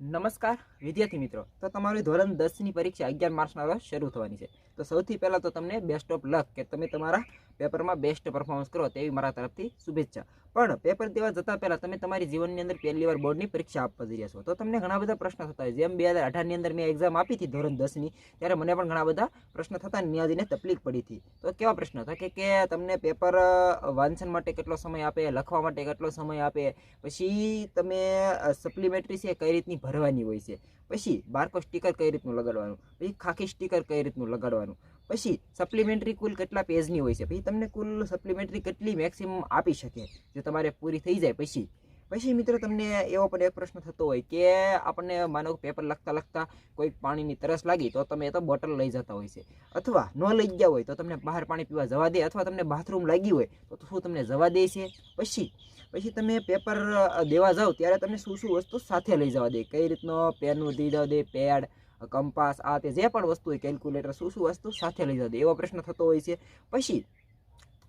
નમસ્કાર, વિદ્યાર્થી મિત્રો. તો તમારી ધોરણ દસની પરીક્ષા અગિયાર માર્ચના રોજ શરૂ થવાની છે. તો સૌથી પહેલાં તો તમને બેસ્ટ ઓફ લક કે તમે તમારા પેપરમાં બેસ્ટ પરફોર્મન્સ કરો તેવી મારા તરફથી શુભેચ્છા. પણ પેપર દેવા જતાં પહેલાં તમે તમારી જીવનની અંદર પહેલી વાર બોર્ડની પરીક્ષા આપવા જઈ રહ્યા છો. તો તમને ઘણા બધા પ્રશ્ન થતા હોય. જેમ બે હજાર અઢારની અંદર મેં એક્ઝામ આપી હતી ધોરણ દસની, ત્યારે મને પણ ઘણા બધા પ્રશ્ન થતા ન્યાજીને તકલીફ પડી હતી. તો કેવા પ્રશ્ન હતા? કે કે તમને પેપર વાંચન માટે કેટલો સમય આપે, લખવા માટે કેટલો સમય આપે? પછી તમે સપ્લિમેન્ટરી છે કઈ રીતની ભરવાની હોય છે? પછી બારકો સ્ટીકર કઈ રીતનું લગાડવાનું? પછી ખાખી સ્ટીકર કઈ રીતનું લગાડવાનું? પછી સપ્લિમેન્ટરી કુલ કેટલા પેજની હોય છે? પછી તમને કુલ સપ્લિમેન્ટરી કેટલી મેક્સિમમ આપી શકે? જો તમારે પૂરી થઈ જાય પછી. પછી મિત્રો તમને એવો પણ એક પ્રશ્ન થતો હોય કે આપણને માનો પેપર લખતા લખતા કોઈ પાણીની તરસ લાગી તો તમે તો બોટલ લઈ જતા હોય છે. અથવા ન લઈ ગયા હોય તો તમને બહાર પાણી પીવા જવા દે અથવા તમને બાથરૂમ લાગી હોય તો શું તમને જવા દે છે? પછી પછી તમે પેપર દેવા જાઓ ત્યારે તમને શું શું વસ્તુ સાથે લઈ જવા દે? કઈ રીતનો પેનનું દઈ દે? પેડ કંપાસ, આ તે જે પણ વસ્તુ હોય કેલ્ક્યુલેટર શું શું વસ્તુ સાથે લઈ જતો એવો પ્રશ્ન થતો હોય છે. પછી,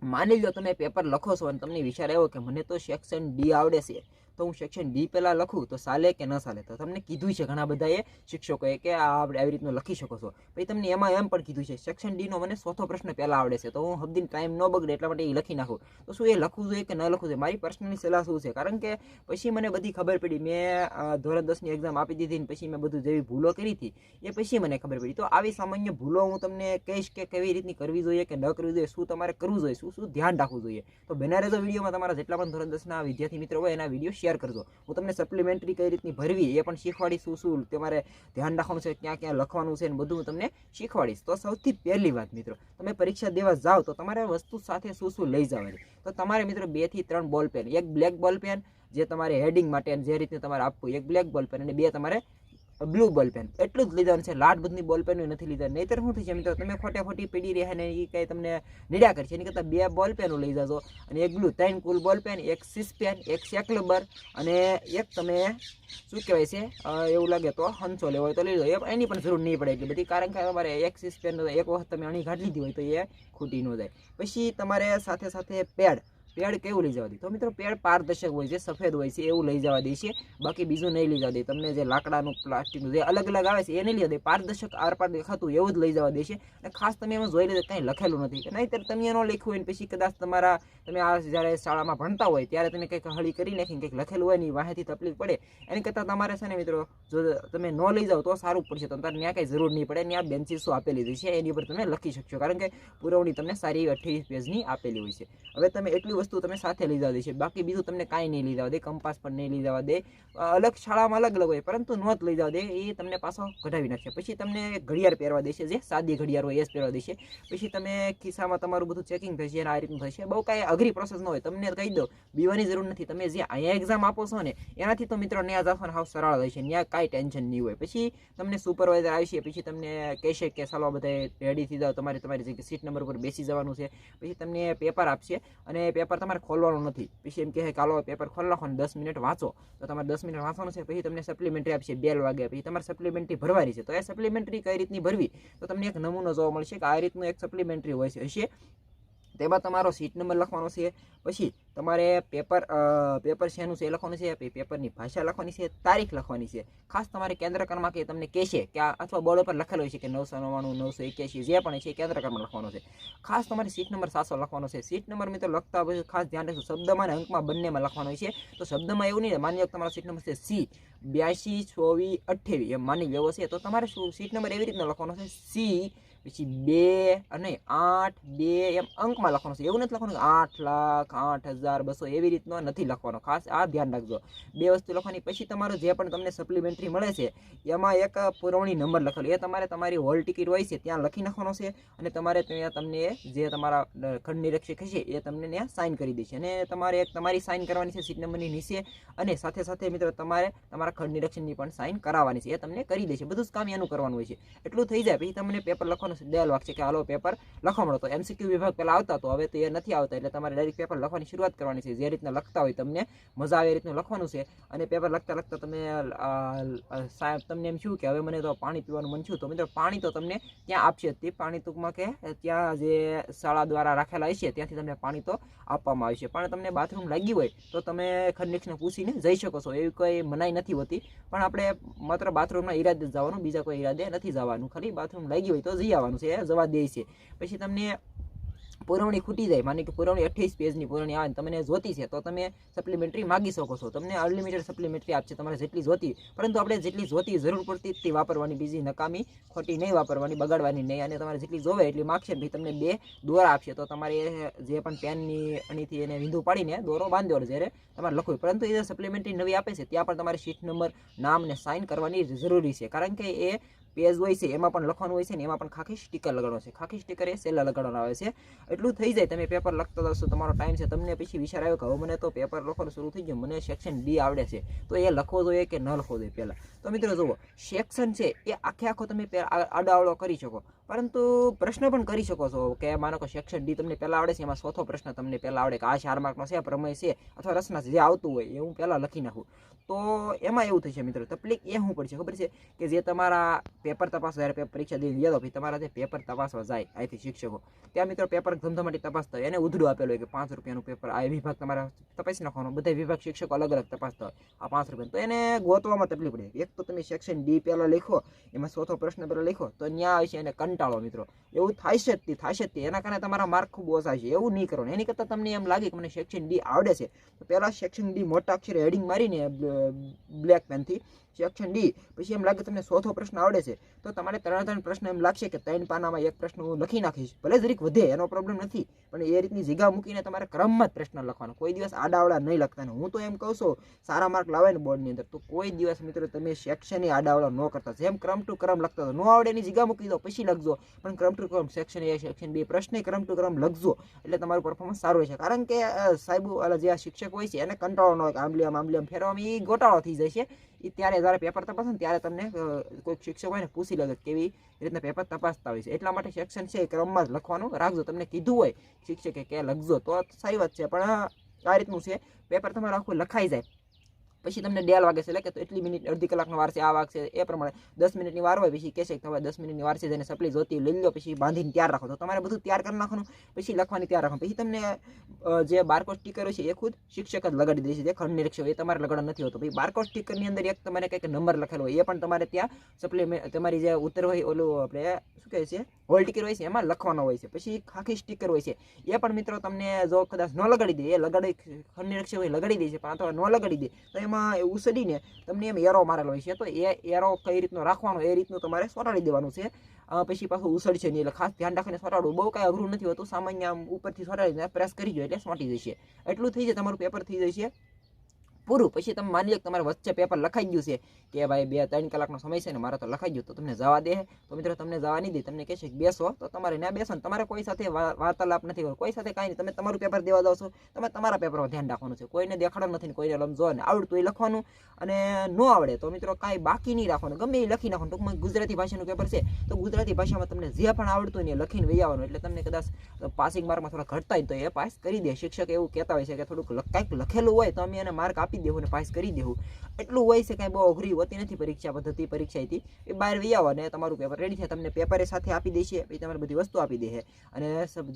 માની લો તમે પેપર લખો છો અને તમને વિચાર આવ્યો કે મને તો સેક્શન ડી આવડે છે. તો હું સેક્શન ડી પહેલાં લખું તો ચાલે કે ન ચાલે તો તમને કીધું છે ઘણા બધાએ શિક્ષકોએ કે આ આપણે આવી રીતનું લખી શકો છો. પછી તમને એમાં એમ પણ કીધું છે સેક્શન ડીનો મને ચોથો પ્રશ્ન પહેલાં આવડે છે, તો હું હબદીન ટાઈમ ન બગડે એટલા માટે એ લખી નાખું. તો શું એ લખવું જોઈએ કે ન લખવું જોઈએ? મારી પર્સનલી સલાહ શું છે? કારણ કે પછી મને બધી ખબર પડી. મેં ધોરણ દસની એક્ઝામ આપી દીધી ને પછી મેં બધું જેવી ભૂલો કરી હતી, એ પછી મને ખબર પડી. તો આવી સામાન્ય ભૂલો હું તમને કહીશ કે કેવી રીતની કરવી જોઈએ કે ન કરવી જોઈએ, શું તમારે કરવું જોઈએ, શું શું ધ્યાન રાખવું જોઈએ? તો બેના વિડીયોમાં તમારા જેટલા પણ ધોરણ દસના વિદ્યાર્થી મિત્રો હોય એના વીડિયો શેર કરજો. હું તમને સપ્લિમેન્ટરી કઈ રીતની ભરવી એ પણ શીખવાડીશ શું શું તમારે ધ્યાન રાખવાનું છે ક્યાં ક્યાં લખવાનું છે ને બધું હું તમને શીખવાડીશ. તો સૌથી પહેલી વાત મિત્રો, તમે પરીક્ષા દેવા જાઓ તો તમારે વસ્તુ સાથે શું શું લઈ જવાની. તો તમારે મિત્રો બેથી ત્રણ બોલ પેન એક બ્લેક બોલ પેન જે તમારે હેડિંગ માટે જે રીતે તમારે આપવું એક બ્લેક બોલ પેન અને બે તમારે બ્લુ બોલ પેન એટલું જ લીધાનું છે. લાટ બધી બોલ પેન નથી લીધા. નહીતર શું થશે? મિત્રો તમે ખોટે ખોટી પીડી રહ્યા ને એ કંઈ તમને નિડા કરશે. એની કરતાં બે બોલ પેનો લઈ જાજો. અને એક બ્લુ ત્રણ કુલ બોલ પેન એક સીસ પેન એક સેકલબર અને એક તમે શું કહેવાય છે? એવું લાગે તો હંસો લેવો હોય તો લઈ લો એની પણ જરૂર નહીં પડે એટલી બધી. કારણ કે તમારે એક સીસ પેન એક વખત તમે અણી કાઢી લીધી હોય તો એ ખૂટી ન જાય. પછી તમારે સાથે સાથે પેડ પેડ કેવું લઈ જવા દે? તો મિત્રો, પેડ પારદર્શક હોય છે, સફેદ હોય છે, એવું લઈ જવા દે છે. બાકી બીજું નહીં લઈ જવા દે. તમને જે લાકડાનું પ્લાસ્ટિકનું જે અલગ અલગ આવે છે, એ નહીં લઈ દે. પારદર્શક આર પાર દેખાતું એવું જ લઈ જવા દે છે. અને ખાસ તમે એમાં જોઈ લેજો કંઈ લખેલું નથી. કે નહીંતર તમે એનો લખ્યું હોય પછી કદાચ તમારા તમે આ જ્યારે શાળામાં ભણતા હોય, ત્યારે તમે કંઈક હળી કરી નાખીને કંઈક લખેલું હોય ને વાહેથી તકલીફ પડે. એની કરતાં તમારે છે ને મિત્રો, જો તમે ન લઈ જાઓ તો સારું પડશે. તમારે ત્યાં કંઈ જરૂર નહીં પડે. ત્યાં બેન્ચીસો આપેલી હોય છે, એની ઉપર તમે લખી શકશો. કારણ કે પુરવણી તમને સારી અઠ્યાવીસ પેજની આપેલી હોય છે. હવે તમે એટલી વસ્તુ તમે સાથે લઈ જવા દેશે બાકી બીજું તમને કાંઈ નહીં લઈ જવા દે, કંપાસ પણ નહીં લઈ જવા દે. અલગ શાળામાં અલગ અલગ હોય, પરંતુ નોંધ લઈ જવા દે. એ તમને પાછો કઢાવી નાખશે. પછી તમને ઘડિયાળ પહેરવા દેશે, જે સાદી ઘડિયાળ હોય, એ જ પહેરવા દેશે. પછી તમે ખિસ્સામાં તમારું બધું ચેકિંગ થશે અને આ રીતનું થશે. બહુ કાંઈ અઘરી પ્રોસેસ ન હોય. તમને કહી દો બીવાની જરૂર નથી. તમે જે અહીંયા એક્ઝામ આપો છો ને, એનાથી તો મિત્રો ન્યાજ આપવાનું હાવ સરળ હોય છે. ત્યાં કાંઈ ટેન્શન નહીં હોય. પછી તમને સુપરવાઇઝર આવશે પછી તમને કહેશે કે ચાલો બધા રેડી થઈ જાઓ. તમારે તમારી જગ્યાએ સીટ નંબર પર બેસી જવાનું છે. પછી તમને પેપર આપશે અને પેપર તમારે ખોલવાનું નથી. પછી એમ કહે કે, હાલો, પેપર ખોલી નાખો દસ મિનિટ વાંચો. તો તમારે દસ મિનિટ વાંચવાનું છે, પછી તમને સપ્લિમેન્ટરી આપશે બેલ વાગે. પછી તમારે સપ્લિમેન્ટરી ભરવાની છે. તો એ સપ્લિમેન્ટરી કઈ રીતની ભરવી? તો તમને એક નમૂનો જોવા મળશે કે આ રીતનું એક સપ્લિમેન્ટરી હોય છે. હશે? તેમાં તમારો સીટ નંબર લખવાનો છે, પછી તમારે પેપર પેપર શેનું છે એ લખવાનું છે પેપરની ભાષા લખવાની છે, તારીખ લખવાની છે. ખાસ તમારે કેન્દ્ર ક્રમાંક એ તમને કહેશે કે આ અથવા બોર્ડ ઉપર લખેલો હોય છે કે નવસો નવ્વાણું, નવસો એક્યાસી જે પણ છે કેન્દ્ર ક્રમાંક લખવાનો છે. ખાસ તમારે સીટ નંબર સાતસો લખવાનો છે. સીટ નંબર મિત્રો લખતા પછી ખાસ ધ્યાન રાખજો. શબ્દમાં અને અંકમાં બંનેમાં લખવાનો છે. તો શબ્દમાં એવું નહીં, માની લો તમારો સીટ નંબર છે સી બ્યાસી ચોવીસ, અઠ્ઠાવીસ, એમ માની લેવો છે. તો તમારે શું સીટ નંબર એવી રીતના લખવાનો છે? સી પછી બે અને આઠ, બે એમ અંકમાં લખવાનું છે. એવું નથી લખવાનું કે આઠ લાખ, આઠ હજાર, બસો એવી રીતનો નથી લખવાનો. ખાસ આ ધ્યાન રાખજો. બે વસ્તુ લખવાની. પછી તમારો જે પણ તમને સપ્લિમેન્ટરી મળે છે, એમાં એક પુરવણી નંબર લખેલો. એ તમારે તમારી હોલ ટિકિટ હોય છે, ત્યાં લખી નાખવાનો છે અને તમારે ત્યાં તમને જે તમારા ખંડ નિરીક્ષક હશે એ તમને ત્યાં સાઇન કરી દેશે અને તમારે એક તમારી સાઇન કરવાની છે સીટ નંબરની નીચે. અને સાથે સાથે મિત્રો તમારે તમારા ખંડ નિરીક્ષણની પણ સાઇન કરાવવાની છે. એ તમને કરી દેશે બધું જ કામ એનું કરવાનું હોય છે. એટલું થઈ જાય. પછી તમને પેપર લખવાનું ડાયલોગ છે કે હાલો પેપર લખવા મળો તો એમસીક્યુ વિભાગ પહેલાં આવતા તો હવે તો એ નથી આવતા. એટલે તમારે ડાયરેક્ટ પેપર લખવાની શરૂઆત કરવાની છે. જે રીતના લખતા હોય તમને મજા આવે એ રીતનું લખવાનું છે. અને પેપર લખતા લખતા તમે સાહેબ તમને એમ શું કે હવે મને તો પાણી પીવાનું મન છું તો મિત્રો પાણી તો તમને ત્યાં આપશે તે પાણી ટૂંકમાં કે ત્યાં જે શાળા દ્વારા રાખેલા હશે ત્યાંથી તમને પાણી તો આપવામાં આવશે. પણ તમને બાથરૂમ લાગ્યું હોય તો તમે ખંડેક્ષને પૂછીને જઈ શકો છો. એવી કોઈ મનાઈ નથી હોતી. પણ આપણે માત્ર બાથરૂમના ઈરાદે જવાનું. બીજા કોઈ ઈરાદે નથી જવાનું. ખાલી બાથરૂમ લાગી હોય તો જઈ આવવાનું છે જવા દે છે. પછી તમને પુરવણી ખૂટી જાય, માની કે પુરવણી અઠ્યાવીસ પેજની પુરવણી આવે તમને જોતી છે, તો તમે સપ્લિમેન્ટરી માગી શકો છો. તમને અનલિમિટેડ સપ્લિમેન્ટરી આપશે, તમારે જેટલી જોતી, પરંતુ આપણે જેટલી જોતી જરૂર પડતી તે વાપરવાની, બીજી નકામી ખોટી નહીં વાપરવાની, બગાડવાની નહીં, અને તમારે જેટલી જોવે એટલી માગશે ભાઈ તમને બે દોરા આપશે. તો તમારે જે પણ પેનની અણીથી એને વિંધુ પાડીને દોરો બાંધ્યો જ્યારે તમારે લખવું પરંતુ એ સપ્લિમેન્ટરી નવી આપે છે, ત્યાં પણ તમારે શીટ નંબર નામ ને સાઇન કરવાની જરૂરી છે. કારણ કે એ પેજ હોય છે, એમાં પણ લખવાનું હોય છે ને એમાં પણ ખાખી સ્ટીકર લગાડવાનું છે. ખાખી સ્ટીકર એ સેલા લગાડવાનું આવે છે. એટલું થઈ જાય, તમે પેપર લખતા જશો, તમારો ટાઈમ છે. તમને પછી વિચાર આવ્યો કે હવે મને તો પેપર લખવાનું શરૂ થઈ ગયું, મને સેક્શન ડી આવડે છે. તો એ લખવો જોઈએ કે ન લખવો જોઈએ પહેલાં. તો મિત્રો જુઓ સેક્શન છે એ આખે આખો તમે પે- કરી શકો. પરંતુ પ્રશ્ન પણ કરી શકો છો કે માનો કે સેક્શન ડી તમને પહેલાં આવડે છે, એમાં ચોથો પ્રશ્ન તમને પહેલાં આવડે કે આ ચાર માર્કનો છે પ્રમેય છે અથવા રચના છે, જે આવતું હોય એ હું પહેલાં લખી નાખું. તો એમાં એવું થશે મિત્રો, તકલીફ એ શું પડશે, ખબર છે? કે જે તમારા પેપર તપાસ જ્યારે પરીક્ષા દઈને ગયા ભાઈ તમારા જે પેપર તપાસવા જાય, અહીંથી શિક્ષકો, ત્યાં મિત્રો પેપર ધમધમાટી તપાસતા હોય એને ઉધડું આપેલું હોય કે પાંચ રૂપિયાનું પેપર આ વિભાગ તમારે તપાસી નાખવાનો, બધા વિભાગ શિક્ષકો અલગ અલગ તપાસતા હોય, આ પાંચ રૂપિયા તો એને ગોતવામાં તકલીફ પડે. એક તો તમે સેક્શન ડી પહેલાં લખો, એમાં ચોથો પ્રશ્ન પહેલાં લખો, તો ન્યા આવશે એને કંટાળો મિત્રો. એવું થાય છે જ તે છે એના કારણે તમારા માર્ક ખૂબ ઓછા છે. એવું નહીં કરો. એની કરતાં તમને એમ લાગે કે મને સેક્શન ડી આવડે છે. તો પહેલાં સેક્શન ડી મોટા અક્ષરે હેડિંગ મારીને બ્લેક પેનથી સેક્શન ડી પછી એમ લાગે તમને ચોથો પ્રશ્ન આવડે છે. તો તમારે ત્રણ ત્રણ પ્રશ્ન એમ લાગશે કે ત્રણ પાનામાં એક પ્રશ્ન હું લખી નાખીશ. ભલે જરીક વધે, એનો પ્રોબ્લેમ નથી. પણ એ રીતની જગ્યા મૂકીને તમારે ક્રમમાં જ પ્રશ્ન લખવાનો. કોઈ દિવસ આડાવડા નહીં લખતા ને હું તો એમ કહું છું, સારા માર્ક લાવે ને બોર્ડની અંદર. તો કોઈ દિવસ મિત્રો તમે સેક્શનની આડાવડા ન કરતા. જેમ ક્રમ ટુ ક્રમ લખતા ન આવડે એની જગ્યા મૂકી દો, પછી લખજો. પણ ક્રમ ટુ ક્રમ સેક્શન એ સેક્શન બી પ્રશ્ન ક્રમ ટુ ક્રમ લખજો. એટલે તમારું પરફોર્મન્સ સારું હોય છે કારણ કે સાહેબ જે આ શિક્ષક હોય છે, એને કંટાળો ન હોય કે આમ આંબલી આમ ફેરવામાં એ ગોટાળો થઈ જાય છે. એ ત્યારે જ્યારે પેપર તપાસે ને ત્યારે તમને કોઈક શિક્ષક હોય ને પૂછી લે કે કેવી રીતના પેપર તપાસતા હોય છે એટલા માટે સેક્શન છે એ ક્રમમાં જ લખવાનું રાખજો તમને કીધું હોય શિક્ષકે કે લખજો તો સારી વાત છે પણ આ રીતનું છે પેપર તમારું આખું લખાઈ જાય પછી તમને ડેલ વાગે છે એટલે કે તો એટલી મિનિટ, અડધી કલાકનો વાર આ વાગ એ પ્રમાણે દસ મિનિટની વાર હોય, પછી કહેશે કે તમે દસ મિનિટની વાર છે સપ્લી જોતી લઈ લો પછી બાંધીને તૈયાર રાખો. તો તમારે બધું તૈયાર કરી નાખવાનું, પછી લખવાની તૈયાર રાખવાનું. પછી તમને જે બારકોડ સ્ટીકર હોય છે, એ ખુદ શિક્ષક જ લગાડી દે છે, જે ખંડ નિરીક્ષક એ તમારે લગાડવા નથી હોતો. પછી બારકોડ સ્ટીકરની અંદર એક તમારે કંઈક નંબર લખેલો હોય, એ પણ તમારે ત્યાં સપ્લિમેન્ટ તમારી જે ઉત્તર હોય, ઓલું આપણે, શું કહે છે હોલ ટિકર હોય છે, એમાં લખવાનો હોય છે. પછી ખાખી સ્ટીકર હોય છે. એ પણ મિત્રો તમને જો કદાચ ન લગાડી દે, એ લગાડી, ખંડ નિરીક્ષક હોય, લગાડી દે છે, પણ અથવા ન લગાડી દે, તો એમાં એવું સડીને તમને એમ એરો મારેલો હોય છે. તો એ એરો કઈ રીતનો રાખવાનો, એ રીતનું તમારે સોટાડી દેવાનું છે. પછી પાછું ઉસળશે નહીં. એટલે ખાસ ધ્યાન રાખીને સોટાડવું. બહુ કાંઈ અઘરું નથી હોતું. સામાન્ય આમ ઉપરથી સોટાડીને પ્રેસ કરી જોઈએ એટલે સોટી જશે. એટલું થઈ જાય, તમારું પેપર થઈ જશે પૂરું. પછી તમે માની લો કે તમારે વચ્ચે પેપર લખાઈ ગયું છે કે ભાઈ બે ત્રણ કલાકનો સમય છે ને મારે તો લખાઈ ગયું, તો તમને જવા દે. તો મિત્રો તમને જવા નહીં દે, તમને કહેશે કે બેસો. તો તમારે ના બેસો ને, તમારે કોઈ સાથે વાર્તાલાપ નથી કરવો, કોઈ સાથે કાંઈ નહીં. તમે તમારું પેપર દેવા દો છો, તમે તમારા પેપરમાં ધ્યાન રાખવાનું છે. કોઈને દેખાડો નથી કોઈને લમજો ને આવડતું એ લખવાનું અને ન આવડે. તો મિત્રો કાંઈ બાકી નહીં રાખવાનું. ગમે એ લખી નાખવાનું. ટૂંકમાં ગુજરાતી ભાષાનું પેપર છે. તો ગુજરાતી ભાષામાં તમને જે પણ આવડતું હોય ને લખીને વહી આવવાનું. એટલે તમને કદાચ પાસિંગ માર્કમાં થોડા ઘટતા હોય તો એ પાસ કરી દે. શિક્ષક એવું કહેતા હોય છે કે થોડુંક કાંઈક લખેલું હોય તો અમે એને માર્ક આપી દેવું અને પાસ કરી દેવું. એટલું હોય છે કાંઈ બહુ અઘરી હોતી નથી પરીક્ષા પદ્ધતિ હતી એ બહાર વહી આવો અને તમારું પેપર રેડી છે તમને પેપરે સાથે આપી દેશે, પછી તમારે બધી વસ્તુ આપી દે અને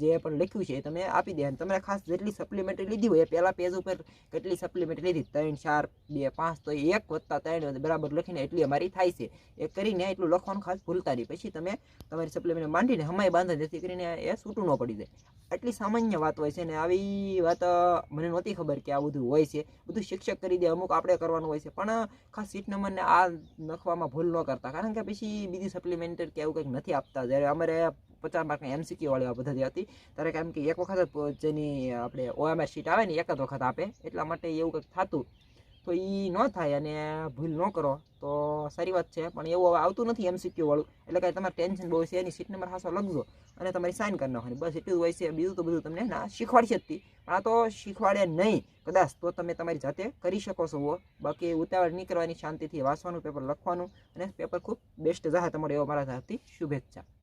જે પણ લખ્યું છે એ તમે આપી દે અને તમે ખાસ જેટલી સપ્લિમેન્ટરી લીધી હોય, એ પહેલા પેજ ઉપર કેટલી સપ્લિમેન્ટરી લીધી? ત્રણ, ચાર, બે, પાંચ, તો એ એક વત્તા ત્રણ બરાબર લખીને એટલી અમારી થાય છે. એ કરીને એટલું લખવાનું ખાસ ભૂલતા નહીં. પછી તમે તમારી સપ્લિમેન્ટ માંડીને હમાય બાંધો, જેથી કરીને એ છૂટું ન પડી જાય. આટલી સામાન્ય વાત હોય છે ને આવી વાત મને નહોતી ખબર કે આ બધું હોય છે. બધું શિક્ષક કરી દે, અમુક આપણે કરવાનું હોય છે. પણ ખાસ સીટ નંબરને આ લખવામાં ભૂલ ન કરતા. કારણ કે પછી બીજી સપ્લિમેન્ટરી કે એવું કંઈક નથી આપતા. જ્યારે અમારે પચાસ માર્કની એમસીક્યુ વાળી આ પદ્ધતિ હતી, ત્યારે કેમ કે એક વખત જેની આપણે ઓએમએસ શીટ આવે ને, એક જ વખત આપે. એટલા માટે એવું કંઈક થતું. તો એ ન થાય અને ભૂલ ન કરો. તો સારી વાત છે, પણ એવું હવે આવતું નથી એમસીક્યુ વાળું. એટલે કાંઈ તમારે ટેન્શન બહુ છે, એની સીટ નંબર હાસો લખજો અને તમારી સાઇન કરી નાખવાની. બસ એટલું જ હોય છે, બીજું તો બધું તમને ના શીખવાડશે જ આ તો શીખવાડે નહીં. કદાચ તો તમે તમારી જાતે કરી શકો છો બાકી ઉતાવળ નહીં કરવાની, શાંતિથી વાંચવાનું પેપર લખવાનું. અને પેપર ખૂબ બેસ્ટ જાહે તમારે એવો મારા તરફથી શુભેચ્છા.